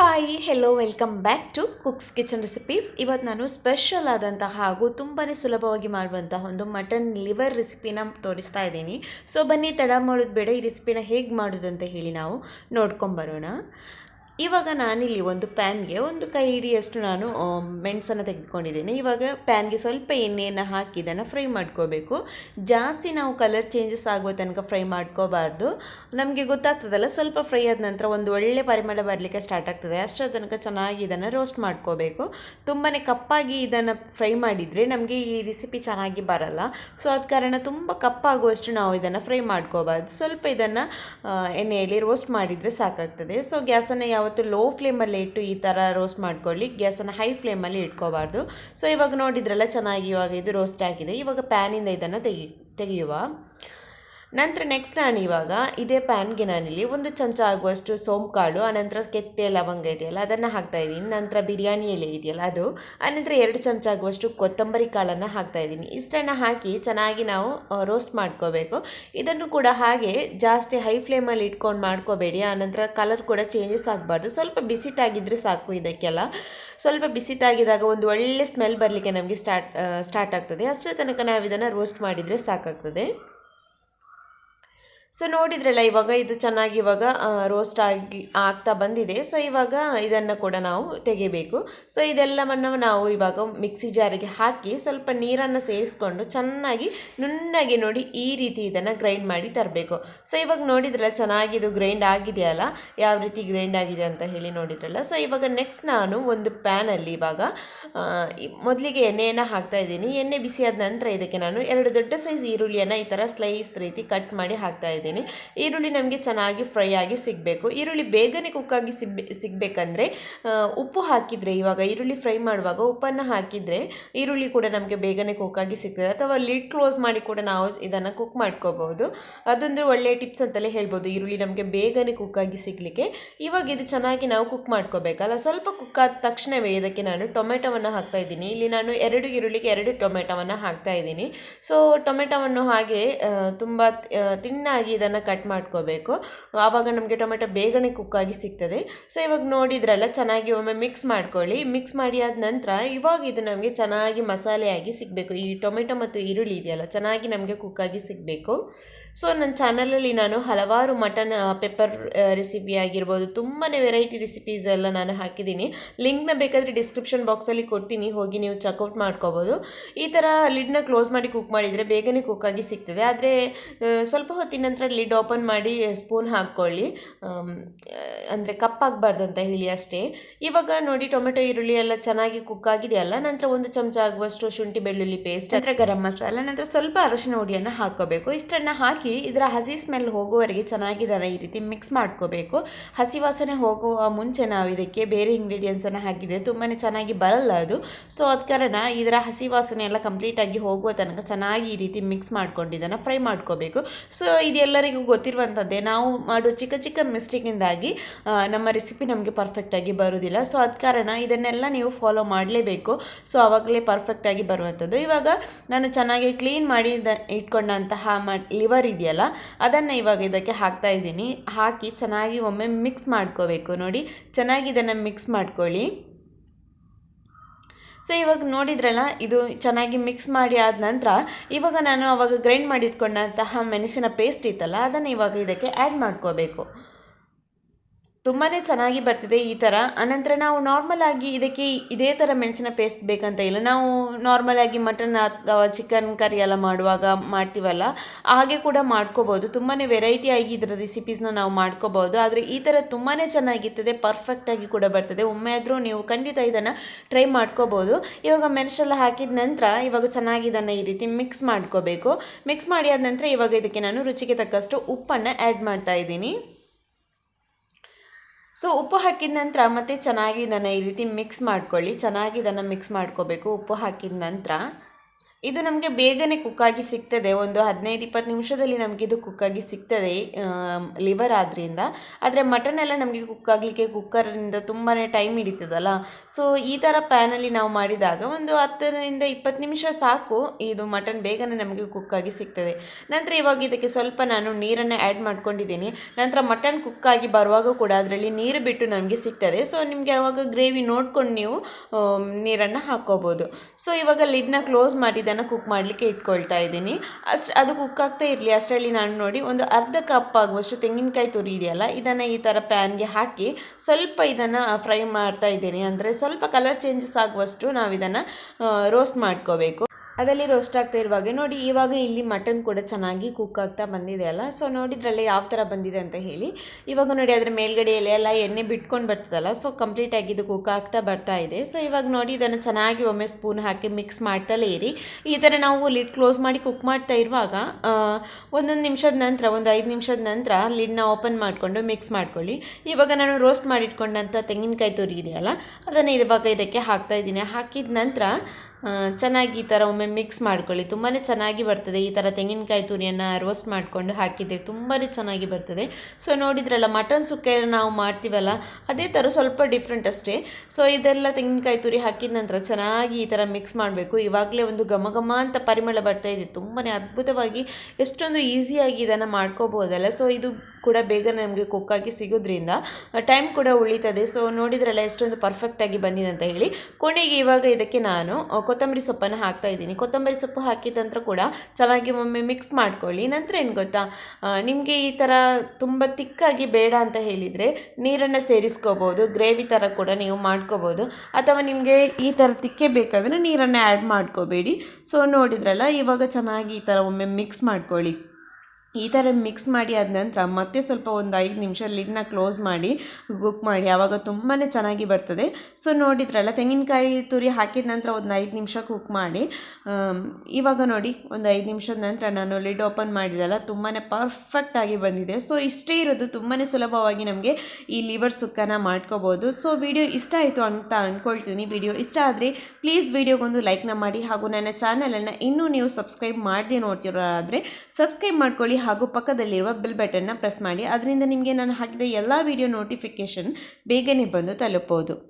Hi hello welcome back to cooks kitchen recipes ಇವತ್ತು ನಾನು special ಆದಂತಹ ಹಾಗೂ ತುಂಬಾ ಸುಲಭವಾಗಿ ಮಾಡುವಂತಹ ಒಂದು ಮಟನ್ ಲಿವರ್ ರೆಸಿಪಿನ ತೋರಿಸ್ತಾ ಇದ್ದೀನಿ. ಸೊ ಬನ್ನಿ, ತಡ ಮಾಡೋದು ಬೇಡ, ಈ ರೆಸಿಪಿನ ಹೇಗೆ ಮಾಡೋದು ಅಂತ ಹೇಳಿ ನಾವು ನೋಡ್ಕೊಂಬರೋಣ ಇವಾಗ ನಾನಿಲ್ಲಿ ಒಂದು ಪ್ಯಾನ್ಗೆ ಒಂದು ಕೈ ಹಿಡಿಯಷ್ಟು ನಾನು ಮೆಣಸನ್ನು ತೆಗೆದುಕೊಂಡಿದ್ದೀನಿ. ಇವಾಗ ಪ್ಯಾನ್ಗೆ ಸ್ವಲ್ಪ ಎಣ್ಣೆಯನ್ನು ಹಾಕಿ ಇದನ್ನು ಫ್ರೈ ಮಾಡ್ಕೋಬೇಕು. ಜಾಸ್ತಿ ನಾವು ಕಲರ್ ಚೇಂಜಸ್ ಆಗುವ ತನಕ ಫ್ರೈ ಮಾಡ್ಕೋಬಾರ್ದು. ನಮಗೆ ಗೊತ್ತಾಗ್ತದಲ್ಲ, ಸ್ವಲ್ಪ ಫ್ರೈ ಆದ ನಂತರ ಒಂದು ಒಳ್ಳೆ ಪರಿಮಳ ಬರಲಿಕ್ಕೆ ಸ್ಟಾರ್ಟ್ ಆಗ್ತದೆ. ಅಷ್ಟರ ತನಕ ಚೆನ್ನಾಗಿ ಇದನ್ನು ರೋಸ್ಟ್ ಮಾಡ್ಕೋಬೇಕು. ತುಂಬಾ ಕಪ್ಪಾಗಿ ಇದನ್ನು ಫ್ರೈ ಮಾಡಿದರೆ ನಮಗೆ ಈ ರೆಸಿಪಿ ಚೆನ್ನಾಗಿ ಬರಲ್ಲ. ಸೊ, ಅದ ಕಾರಣ ತುಂಬ ಕಪ್ಪಾಗುವಷ್ಟು ನಾವು ಇದನ್ನು ಫ್ರೈ ಮಾಡ್ಕೋಬಾರ್ದು. ಸ್ವಲ್ಪ ಇದನ್ನು ಎಣ್ಣೆಯಲ್ಲಿ ರೋಸ್ಟ್ ಮಾಡಿದರೆ ಸಾಕಾಗ್ತದೆ. ಸೊ, ಗ್ಯಾಸನ್ನು ಯಾವತ್ತೂ ಲೋ ಫ್ಲೇಮಲ್ಲಿ ಇಟ್ಟು ಈ ಥರ ರೋಸ್ಟ್ ಮಾಡ್ಕೊಳ್ಳಿ. ಗ್ಯಾಸನ್ನು ಹೈ ಫ್ಲೇಮಲ್ಲಿ ಇಟ್ಕೋಬಾರ್ದು. ಸೊ ಇವಾಗ ನೋಡಿದ್ರಲ್ಲ, ಚೆನ್ನಾಗಿ ಇವಾಗ ಇದು ರೋಸ್ಟ್ ಆಗಿದೆ. ಇವಾಗ ಪ್ಯಾನಿಂದ ಇದನ್ನು ತೆಗಿ, ತೆಗೆಯುವ. ನಂತರ ನೆಕ್ಸ್ಟ್ ನಾನು ಇವಾಗ ಇದೇ ಪ್ಯಾನ್ಗೆ ನಾನಿಲ್ಲಿ ಒಂದು ಚಮಚ ಆಗುವಷ್ಟು ಸೋಂಪು ಕಾಳು ಆನಂತರ ಕೆತ್ತೆ, ಲವಂಗ ಇದೆಯಲ್ಲ, ಅದನ್ನು ಹಾಕ್ತಾ ಇದ್ದೀನಿ. ನಂತರ ಬಿರಿಯಾನಿ ಎಲೆ ಇದೆಯಲ್ಲ ಅದು. ಆನಂತರ ಎರಡು ಚಮಚ ಆಗುವಷ್ಟು ಕೊತ್ತಂಬರಿ ಕಾಳನ್ನು ಹಾಕ್ತಾ ಇದ್ದೀನಿ. ಇಷ್ಟನ್ನು ಹಾಕಿ ಚೆನ್ನಾಗಿ ನಾವು ರೋಸ್ಟ್ ಮಾಡ್ಕೋಬೇಕು. ಇದನ್ನು ಕೂಡ ಹಾಗೆ ಜಾಸ್ತಿ ಹೈ ಫ್ಲೇಮಲ್ಲಿ ಇಟ್ಕೊಂಡು ಮಾಡ್ಕೋಬೇಡಿ. ಆನಂತರ ಕಲರ್ ಕೂಡ ಚೇಂಜಸ್ ಆಗಬಾರ್ದು. ಸ್ವಲ್ಪ ಬಿಸಿ ತಾಗಿದ್ರೆ ಸಾಕು ಇದಕ್ಕೆಲ್ಲ. ಸ್ವಲ್ಪ ಬಿಸಿ ತಾಗಿದಾಗ ಒಂದು ಒಳ್ಳೆ ಸ್ಮೆಲ್ ಬರಲಿಕ್ಕೆ ನಮಗೆ ಸ್ಟಾರ್ಟ್ ಸ್ಟಾರ್ಟ್ ಆಗ್ತದೆ. ಅಷ್ಟರ ತನಕ ನಾವು ಇದನ್ನು ರೋಸ್ಟ್ ಮಾಡಿದರೆ ಸಾಕಾಗ್ತದೆ. ಸೊ ನೋಡಿದ್ರಲ್ಲ, ಇವಾಗ ಇದು ಚೆನ್ನಾಗಿ ಇವಾಗ ರೋಸ್ಟ್ ಆಗಿ, ಆಗ್ತಾ ಬಂದಿದೆ. ಸೊ ಇವಾಗ ಇದನ್ನು ಕೂಡ ನಾವು ತೆಗಿಬೇಕು ಸೊ ಇದೆಲ್ಲವನ್ನು ನಾವು ಇವಾಗ ಮಿಕ್ಸಿ ಜಾರಿಗೆ ಹಾಕಿ ಸ್ವಲ್ಪ ನೀರನ್ನು ಸೇರಿಸ್ಕೊಂಡು ಚೆನ್ನಾಗಿ ನುಣ್ಣಗೆ ನೋಡಿ ಈ ರೀತಿ ಇದನ್ನು ಗ್ರೈಂಡ್ ಮಾಡಿ ತರಬೇಕು. ಸೊ ಇವಾಗ ನೋಡಿದ್ರಲ್ಲ, ಚೆನ್ನಾಗಿ ಇದು ಗ್ರೈಂಡ್ ಆಗಿದೆಯಲ್ಲ ಯಾವ ರೀತಿ ಗ್ರೈಂಡ್ ಆಗಿದೆ ಅಂತ ಹೇಳಿ ನೋಡಿದ್ರಲ್ಲ? ಸೊ ಇವಾಗ ನೆಕ್ಸ್ಟ್ ನಾನು ಒಂದು ಪ್ಯಾನಲ್ಲಿ ಇವಾಗ ಮೊದಲಿಗೆ ಎಣ್ಣೆಯನ್ನು ಹಾಕ್ತಾ ಇದ್ದೀನಿ. ಎಣ್ಣೆ ಬಿಸಿಯಾದ ನಂತರ ಇದಕ್ಕೆ ನಾನು ಎರಡು ದೊಡ್ಡ ಸೈಜ್ ಈರುಳ್ಳಿಯನ್ನು ಈ ಥರ ಸ್ಲೈಸ್ ರೀತಿ ಕಟ್ ಮಾಡಿ ಹಾಕ್ತಾ ಈರುಳ್ಳಿ ನಮಗೆ ಚೆನ್ನಾಗಿ ಫ್ರೈ ಆಗಿ ಸಿಗಬೇಕು. ಈರುಳ್ಳಿ ಬೇಗನೆ ಕುಕ್ಕಾಗಿ ಸಿಗ್ ಸಿಗಬೇಕಂದ್ರೆ ಉಪ್ಪು ಹಾಕಿದರೆ ಇವಾಗ ಈರುಳ್ಳಿ ಫ್ರೈ ಮಾಡುವಾಗ ಉಪ್ಪನ್ನು ಹಾಕಿದರೆ ಈರುಳ್ಳಿ ಕೂಡ ನಮಗೆ ಬೇಗನೆ ಕುಕ್ಕಾಗಿ ಸಿಗ್ತದೆ. ಅಥವಾ ಲಿಡ್ ಕ್ಲೋಸ್ ಮಾಡಿ ಕೂಡ ನಾವು ಇದನ್ನು ಕುಕ್ ಮಾಡ್ಕೋಬಹುದು. ಅದೊಂದು ಒಳ್ಳೆಯ ಟಿಪ್ಸ್ ಅಂತಲೇ ಹೇಳ್ಬೋದು. ಈರುಳ್ಳಿ ನಮಗೆ ಬೇಗನೆ ಕುಕ್ಕಾಗಿ ಸಿಗಲಿಕ್ಕೆ. ಇವಾಗ ಇದು ಚೆನ್ನಾಗಿ ನಾವು ಕುಕ್ ಮಾಡ್ಕೋಬೇಕಲ್ಲ. ಸ್ವಲ್ಪ ಕುಕ್ ಆದ ತಕ್ಷಣವೇ ಇದಕ್ಕೆ ನಾನು ಟೊಮೆಟೊವನ್ನು ಹಾಕ್ತಾ ಇದ್ದೀನಿ. ಇಲ್ಲಿ ನಾನು ಎರಡು ಈರುಳ್ಳಿಗೆ ಎರಡು ಟೊಮೆಟೊವನ್ನು ಹಾಕ್ತಾ ಇದ್ದೀನಿ. ಸೊ ಟೊಮೆಟೊವನ್ನು ಹಾಗೆ ತುಂಬ ಆ, ತಿನ್ನಾಗಿ ಇದನ್ನು ಕಟ್ ಮಾಡ್ಕೋಬೇಕು. ಆವಾಗ ನಮಗೆ ಟೊಮೆಟೊ ಬೇಗನೆ ಕುಕ್ಕಾಗಿ ಸಿಗ್ತದೆ. ಸೊ ಇವಾಗ ನೋಡಿದ್ರಲ್ಲ, ಚೆನ್ನಾಗಿ ಒಮ್ಮೆ ಮಿಕ್ಸ್ ಮಾಡ್ಕೊಳ್ಳಿ. ಮಿಕ್ಸ್ ಮಾಡಿ ಆದ ನಂತರ ಇವಾಗ ಇದು ನಮಗೆ ಚೆನ್ನಾಗಿ ಮಸಾಲೆಯಾಗಿ ಸಿಗಬೇಕು. ಈ ಟೊಮೆಟೊ ಮತ್ತು ಈರುಳ್ಳಿ ಇದೆಯಲ್ಲ, ಚೆನ್ನಾಗಿ ನಮಗೆ ಕುಕ್ಕಾಗಿ ಸಿಗಬೇಕು. ಸೊ ನನ್ನ ಚಾನಲಲ್ಲಿ ನಾನು ಹಲವಾರು ಮಟನ್ ಪೆಪ್ಪರ್ ರೆಸಿಪಿ ಆಗಿರ್ಬೋದು ತುಂಬಾ ವೆರೈಟಿ ರೆಸಿಪೀಸ್ ಎಲ್ಲ ನಾನು ಹಾಕಿದ್ದೀನಿ. ಲಿಂಕ್ನ ಬೇಕಾದರೆ ಡಿಸ್ಕ್ರಿಪ್ಷನ್ ಬಾಕ್ಸಲ್ಲಿ ಕೊಡ್ತೀನಿ, ಹೋಗಿ ನೀವು ಚೆಕ್ಔಟ್ ಮಾಡ್ಕೋಬೋದು. ಈ ಥರ ಲಿಡ್ನ ಕ್ಲೋಸ್ ಮಾಡಿ ಕುಕ್ ಮಾಡಿದರೆ ಬೇಗನೆ ಕುಕ್ಕಾಗಿ ಸಿಗ್ತದೆ. ಆದರೆ ಸ್ವಲ್ಪ ಹೊತ್ತಿನ ನಂತರ ಲಿಡ್ ಓಪನ್ ಮಾಡಿ ಸ್ಪೂನ್ ಹಾಕ್ಕೊಳ್ಳಿ. ಅಂದರೆ ಕಪ್ಪಾಗಬಾರ್ದು ಅಂತ ಹೇಳಿ ಅಷ್ಟೇ. ಇವಾಗ ನೋಡಿ ಟೊಮೆಟೊ, ಈರುಳ್ಳಿ ಎಲ್ಲ ಚೆನ್ನಾಗಿ ಕುಕ್ ಆಗಿದೆಯಲ್ಲ, ನಂತರ ಒಂದು ಚಮಚ ಆಗುವಷ್ಟು ಶುಂಠಿ, ಬೆಳ್ಳುಳ್ಳಿ ಪೇಸ್ಟ್ ನಂತರ ಗರಂ ಮಸಾಲ, ನಂತರ ಸ್ವಲ್ಪ ಅರಶಿನ ಹುಡಿಯನ್ನು ಹಾಕೋಬೇಕು ಇಷ್ಟನ್ನು ಹಾಕಿ ಇದರ ಹಸಿ ಸ್ಮೆಲ್ ಹೋಗುವವರೆಗೆ ಚೆನ್ನಾಗಿ ಇದನ್ನು ಈ ರೀತಿ ಮಿಕ್ಸ್ ಮಾಡ್ಕೋಬೇಕು. ಹಸಿ ವಾಸನೆ ಹೋಗುವ ಮುಂಚೆ ನಾವು ಇದಕ್ಕೆ ಬೇರೆ ಇಂಗ್ರೀಡಿಯೆಂಟ್ಸನ್ನು ಹಾಕಿದೆ ತುಂಬಾ ಚೆನ್ನಾಗಿ ಬರಲ್ಲ ಅದು. ಸೊ ಅದ ಕಾರಣ ಇದರ ಹಸಿ ವಾಸನೆ ಎಲ್ಲ ಕಂಪ್ಲೀಟಾಗಿ ಹೋಗುವ ತನಕ ಚೆನ್ನಾಗಿ ಈ ರೀತಿ ಮಿಕ್ಸ್ ಮಾಡ್ಕೊಂಡು ಇದನ್ನು ಫ್ರೈ ಮಾಡ್ಕೋಬೇಕು. ಸೊ ಇದೆಲ್ಲರಿಗೂ ಗೊತ್ತಿರುವಂಥದ್ದೇ ನಾವು ಮಾಡುವ ಚಿಕ್ಕ ಚಿಕ್ಕ ಮಿಸ್ಟೇಕಿಂದಾಗಿ ನಮ್ಮ ರೆಸಿಪಿ ನಮಗೆ ಪರ್ಫೆಕ್ಟಾಗಿ ಬರೋದಿಲ್ಲ. ಸೊ ಅದ ಕಾರಣ ಇದನ್ನೆಲ್ಲ ನೀವು ಫಾಲೋ ಮಾಡಲೇಬೇಕು. ಸೊ ಆವಾಗಲೇ ಪರ್ಫೆಕ್ಟಾಗಿ ಬರುವಂಥದ್ದು. ಇವಾಗ ನಾನು ಚೆನ್ನಾಗಿ ಕ್ಲೀನ್ ಮಾಡಿ ಇಟ್ಕೊಂಡಂತಹ ಮ ಲಿವರ್ ಇದೆಯಲ್ಲ, ಅದನ್ನು ಇವಾಗ ಇದಕ್ಕೆ ಹಾಕ್ತಾ ಇದ್ದೀನಿ. ಹಾಕಿ ಚೆನ್ನಾಗಿ ಒಮ್ಮೆ ಮಿಕ್ಸ್ ಮಾಡ್ಕೋಬೇಕು. ನೋಡಿ, ಚೆನ್ನಾಗಿ ಇದನ್ನು ಮಿಕ್ಸ್ ಮಾಡ್ಕೊಳ್ಳಿ. ಸೊ ಇವಾಗ ನೋಡಿದ್ರಲ್ಲ, ಇದು ಚೆನ್ನಾಗಿ ಮಿಕ್ಸ್ ಮಾಡಿ ಆದ ನಂತರ, ಇವಾಗ ನಾನು ಅವಾಗ ಗ್ರೈಂಡ್ ಮಾಡಿಟ್ಕೊಂಡಂತಹ ಮೆಣಸಿನ ಪೇಸ್ಟ್ ಇತ್ತಲ್ಲ, ಅದನ್ನು ಇವಾಗ ಇದಕ್ಕೆ ಆ್ಯಡ್ ಮಾಡ್ಕೋಬೇಕು. ತುಂಬಾ ಚೆನ್ನಾಗಿ ಬರ್ತಿದೆ ಈ ಥರ ಅನಂತರ ನಾವು ನಾರ್ಮಲ್ ಆಗಿ ಇದಕ್ಕೆ ಇದೇ ಥರ ಮೆಣಸಿನ ಪೇಸ್ಟ್ ಬೇಕಂತ ಇಲ್ಲ. ನಾವು ನಾರ್ಮಲ್ ಆಗಿ ಮಟನ್ ಅಥವಾ ಚಿಕನ್ ಕರಿ ಎಲ್ಲ ಮಾಡುವಾಗ ಮಾಡ್ತೀವಲ್ಲ, ಹಾಗೆ ಕೂಡ ಮಾಡ್ಕೋಬೋದು. ತುಂಬಾ ವೆರೈಟಿ ಆಗಿ ಇದರ ರೆಸಿಪೀಸ್ನ ನಾವು ಮಾಡ್ಕೋಬೋದು. ಆದರೆ ಈ ಥರ ತುಂಬಾ ಚೆನ್ನಾಗಿರ್ತದೆ ಪರ್ಫೆಕ್ಟಾಗಿ ಕೂಡ ಬರ್ತದೆ. ಒಮ್ಮೆ ಆದರೂ ನೀವು ಖಂಡಿತ ಇದನ್ನು ಟ್ರೈ ಮಾಡ್ಕೋಬೋದು. ಇವಾಗ ಮೆಣಸೆಲ್ಲ ಹಾಕಿದ ನಂತರ ಇವಾಗ ಚೆನ್ನಾಗಿ ಇದನ್ನು ಈ ರೀತಿ ಮಿಕ್ಸ್ ಮಾಡ್ಕೋಬೇಕು. ಮಿಕ್ಸ್ ಮಾಡಿ ಆದ ನಂತರ ಇವಾಗ ಇದಕ್ಕೆ ನಾನು ರುಚಿಗೆ ತಕ್ಕಷ್ಟು ಉಪ್ಪನ್ನು ಆ್ಯಡ್ ಮಾಡ್ತಾ ಇದ್ದೀನಿ. ಸೊ ಉಪ್ಪು ಹಾಕಿದ ನಂತರ ಮತ್ತೆ ಚೆನ್ನಾಗಿ ಇದನ್ನು ಈ ರೀತಿ ಮಿಕ್ಸ್ ಮಾಡ್ಕೊಳ್ಳಿ. ಚೆನ್ನಾಗಿ ಇದನ್ನು ಮಿಕ್ಸ್ ಮಾಡ್ಕೋಬೇಕು ಉಪ್ಪು ಹಾಕಿದ ನಂತರ. ಇದು ನಮಗೆ ಬೇಗನೆ ಕುಕ್ಕಾಗಿ ಸಿಗ್ತದೆ. ಒಂದು ಹದಿನೈದು, ಇಪ್ಪತ್ತು ನಿಮಿಷದಲ್ಲಿ ನಮಗೆ ಇದು ಕುಕ್ಕಾಗಿ ಸಿಗ್ತದೆ ಲಿವರ್ ಆದ್ದರಿಂದ ಆದರೆ ಮಟನ್ ಎಲ್ಲ ನಮಗೆ ಕುಕ್ಕಾಗಲಿಕ್ಕೆ ಕುಕ್ಕರ್ನಿಂದ ತುಂಬಾ ಟೈಮ್ ಹಿಡಿತದಲ್ಲ. ಸೊ ಈ ಥರ ಪ್ಯಾನಲ್ಲಿ ನಾವು ಮಾಡಿದಾಗ ಒಂದು ಹತ್ತರಿಂದ ಇಪ್ಪತ್ತು ನಿಮಿಷ ಸಾಕು ಇದು ಮಟನ್ ಬೇಗನೆ ನಮಗೆ ಕುಕ್ಕಾಗಿ ಸಿಗ್ತದೆ. ನಂತರ ಇವಾಗ ಇದಕ್ಕೆ ಸ್ವಲ್ಪ ನಾನು ನೀರನ್ನು ಆ್ಯಡ್ ಮಾಡ್ಕೊಂಡಿದ್ದೀನಿ. ನಂತರ ಮಟನ್ ಕುಕ್ಕಾಗಿ ಬರುವಾಗ ಕೂಡ ಅದರಲ್ಲಿ ನೀರು ಬಿಟ್ಟು ನಮಗೆ ಸಿಗ್ತದೆ. ಸೊ ನಿಮಗೆ ಅವಾಗ ಗ್ರೇವಿ ನೋಡ್ಕೊಂಡು ನೀವು ನೀರನ್ನು ಹಾಕ್ಕೋಬೋದು ಸೊ ಇವಾಗ ಲಿಡ್ನ ಕ್ಲೋಸ್ ಮಾಡಿ ಇದನ್ನು ಕುಕ್ ಮಾಡಲಿಕ್ಕೆ ಇಟ್ಕೊಳ್ತಾ ಇದ್ದೀನಿ. ಅಷ್ಟು ಅದು ಕುಕ್ ಆಗ್ತಾ ಇರಲಿ, ಅಷ್ಟರಲ್ಲಿ ನಾನು ನೋಡಿ ಒಂದು ಅರ್ಧ ಕಪ್ ಆಗುವಷ್ಟು ತೆಂಗಿನಕಾಯಿ ತುರಿ ಇದೆಯಲ್ಲ, ಇದನ್ನು ಈ ಥರ ಪ್ಯಾನ್ಗೆ ಹಾಕಿ ಸ್ವಲ್ಪ ಇದನ್ನು ಫ್ರೈ ಮಾಡ್ತಾ ಇದ್ದೀನಿ. ಅಂದರೆ ಸ್ವಲ್ಪ ಕಲರ್ ಚೇಂಜಸ್ ಆಗುವಷ್ಟು ನಾವು ಇದನ್ನು ರೋಸ್ಟ್ ಮಾಡ್ಕೋಬೇಕು. ಅದರಲ್ಲಿ ರೋಸ್ಟ್ ಆಗ್ತಾ ಇರುವಾಗ. ನೋಡಿ, ಇವಾಗ ಇಲ್ಲಿ ಮಟನ್ ಕೂಡ ಚೆನ್ನಾಗಿ ಕುಕ್ ಆಗ್ತಾ ಬಂದಿದೆ ಅಲ್ಲ? ಸೊ ನೋಡಿದ್ರಲ್ಲೇ ಯಾವ ಥರ ಬಂದಿದೆ ಅಂತ ಹೇಳಿ. ಇವಾಗ ನೋಡಿ, ಅದರ ಮೇಲ್ಗಡೆ ಎಲೆ ಎಲ್ಲ ಎಣ್ಣೆ ಬಿಟ್ಕೊಂಡು ಬರ್ತದಲ್ಲ? ಸೊ ಕಂಪ್ಲೀಟಾಗಿ ಇದು ಕುಕ್ ಆಗ್ತಾ ಬರ್ತಾ ಇದೆ. ಸೊ ಇವಾಗ ನೋಡಿ, ಇದನ್ನು ಚೆನ್ನಾಗಿ ಒಮ್ಮೆ ಸ್ಪೂನ್ ಹಾಕಿ ಮಿಕ್ಸ್ ಮಾಡ್ತಲೇ ಇರಿ. ಈ ಥರ ನಾವು ಲಿಡ್ ಕ್ಲೋಸ್ ಮಾಡಿ ಕುಕ್ ಮಾಡ್ತಾ ಇರುವಾಗ ಒಂದೊಂದು ನಿಮಿಷದ ನಂತರ, ಒಂದು ಐದು ನಿಮಿಷದ ನಂತರ ಲಿಡ್ನ ಓಪನ್ ಮಾಡಿಕೊಂಡು ಮಿಕ್ಸ್ ಮಾಡ್ಕೊಳ್ಳಿ. ಇವಾಗ ನಾನು ರೋಸ್ಟ್ ಮಾಡಿಟ್ಕೊಂಡಂಥ ತೆಂಗಿನಕಾಯಿ ತುರಿ ಇದೆಯಲ್ಲ ಅದನ್ನು ಇವಾಗ ಇದಕ್ಕೆ ಹಾಕ್ತಾ ಇದ್ದೀನಿ. ಹಾಕಿದ ನಂತರ ಚೆನ್ನಾಗಿ ಈ ಥರ ಒಮ್ಮೆ ಮಿಕ್ಸ್ ಮಾಡ್ಕೊಳ್ಳಿ. ತುಂಬಾ ಚೆನ್ನಾಗಿ ಬರ್ತದೆ. ಈ ಥರ ತೆಂಗಿನಕಾಯಿ ತುರಿಯನ್ನು ರೋಸ್ಟ್ ಮಾಡಿಕೊಂಡು ಹಾಕಿದ್ದೆ ತುಂಬಾ ಚೆನ್ನಾಗಿ ಬರ್ತದೆ. ಸೊ ನೋಡಿದ್ರಲ್ಲ ಮಟನ್ ಸುಕ್ಕೆ ನಾವು ಮಾಡ್ತೀವಲ್ಲ, ಅದೇ ಥರ ಸ್ವಲ್ಪ ಡಿಫ್ರೆಂಟ್ ಅಷ್ಟೇ. ಸೊ ಇದೆಲ್ಲ ತೆಂಗಿನಕಾಯಿ ತುರಿ ಹಾಕಿದ ನಂತರ ಚೆನ್ನಾಗಿ ಈ ಥರ ಮಿಕ್ಸ್ ಮಾಡಬೇಕು. ಇವಾಗಲೇ ಒಂದು ಘಮ ಅಂತ ಪರಿಮಳ ಬರ್ತಾ ಇದೆ. ತುಂಬಾ ಅದ್ಭುತವಾಗಿ ಎಷ್ಟೊಂದು ಈಸಿಯಾಗಿ ಇದನ್ನು ಮಾಡ್ಕೋಬೋದಲ್ಲ. ಸೊ ಇದು ಕೂಡ ಬೇಗ ನಮಗೆ ಕುಕ್ಕಾಗಿ ಸಿಗೋದ್ರಿಂದ ಟೈಮ್ ಕೂಡ ಉಳಿತದೆ. ಸೊ ನೋಡಿದ್ರಲ್ಲ, ಎಷ್ಟೊಂದು ಪರ್ಫೆಕ್ಟಾಗಿ ಬಂದಿದೆ ಅಂತ ಹೇಳಿ. ಕೊನೆಗೆ ಇವಾಗ ಇದಕ್ಕೆ ನಾನು ಕೊತ್ತಂಬರಿ ಸೊಪ್ಪನ್ನು ಹಾಕ್ತಾ ಇದ್ದೀನಿ. ಕೊತ್ತಂಬರಿ ಸೊಪ್ಪು ಹಾಕಿದ ನಂತರ ಕೂಡ ಚೆನ್ನಾಗಿ ಒಮ್ಮೆ ಮಿಕ್ಸ್ ಮಾಡ್ಕೊಳ್ಳಿ. ನಂತರ ಏನು ಗೊತ್ತಾ? ನಿಮಗೆ ಈ ಥರ ತುಂಬ ತಿಕ್ಕಾಗಿ ಬೇಡ ಅಂತ ಹೇಳಿದರೆ ನೀರನ್ನು ಸೇರಿಸ್ಕೋಬೋದು ಗ್ರೇವಿ ಥರ ಕೂಡ ನೀವು ಮಾಡ್ಕೋಬೋದು. ಅಥವಾ ನಿಮಗೆ ಈ ಥರ ತಿಕ್ಕೆ ಬೇಕಾದರೆ ನೀರನ್ನು ಆ್ಯಡ್ ಮಾಡ್ಕೋಬೇಡಿ. ಸೊ ನೋಡಿದ್ರಲ್ಲ, ಇವಾಗ ಚೆನ್ನಾಗಿ ಈ ಥರ ಒಮ್ಮೆ ಮಿಕ್ಸ್ ಮಾಡ್ಕೊಳ್ಳಿ. ಈ ಥರ ಮಿಕ್ಸ್ ಮಾಡಿ ಆದ ನಂತರ ಮತ್ತೆ ಸ್ವಲ್ಪ ಒಂದು ಐದು ನಿಮಿಷ ಲಿಡ್ನ ಕ್ಲೋಸ್ ಮಾಡಿ ಕುಕ್ ಮಾಡಿ ಆವಾಗ ತುಂಬಾ ಚೆನ್ನಾಗಿ ಬರ್ತದೆ. ಸೊ ನೋಡಿದ್ರಲ್ಲ, ತೆಂಗಿನಕಾಯಿ ತುರಿ ಹಾಕಿದ ನಂತರ ಒಂದು ಐದು ನಿಮಿಷ ಕುಕ್ ಮಾಡಿ ಇವಾಗ ನೋಡಿ, ಒಂದು ಐದು ನಿಮಿಷದ ನಂತರ ನಾನು ಲಿಡ್ ಓಪನ್ ಮಾಡಿದಲ್ಲ ತುಂಬಾ ಪರ್ಫೆಕ್ಟಾಗಿ ಬಂದಿದೆ. ಸೊ ಇಷ್ಟೇ ಇರೋದು ತುಂಬಾ ಸುಲಭವಾಗಿ ನಮಗೆ ಈ ಲಿವರ್ ಸುಕ್ಕನ ಮಾಡ್ಕೋಬೋದು. ಸೊ ವಿಡಿಯೋ ಇಷ್ಟ ಆಯಿತು ಅಂತ ಅಂದ್ಕೊಳ್ತೀನಿ ವಿಡಿಯೋ ಇಷ್ಟ ಆದರೆ ಪ್ಲೀಸ್ ವಿಡಿಯೋಗೊಂದು ಲೈಕ್ನ ಮಾಡಿ ಹಾಗೂ ನನ್ನ ಚಾನಲನ್ನು ಇನ್ನೂ ನೀವು ಸಬ್ಸ್ಕ್ರೈಬ್ ಮಾಡದೆ ನೋಡ್ತಿರೋರಾದರೆ ಸಬ್ಸ್ಕ್ರೈಬ್ ಮಾಡ್ಕೊಳ್ಳಿ. ಹಾಗೂ ಪಕ್ಕದಲ್ಲಿರುವ ಬೆಲ್ ಬಟನ್ನ ಪ್ರೆಸ್ ಮಾಡಿ. ಅದರಿಂದ ನಿಮಗೆ ನಾನು ಹಾಕಿದ ಎಲ್ಲ ವಿಡಿಯೋ ನೋಟಿಫಿಕೇಷನ್ ಬೇಗನೆ ಬಂದು ತಲುಪೋದು.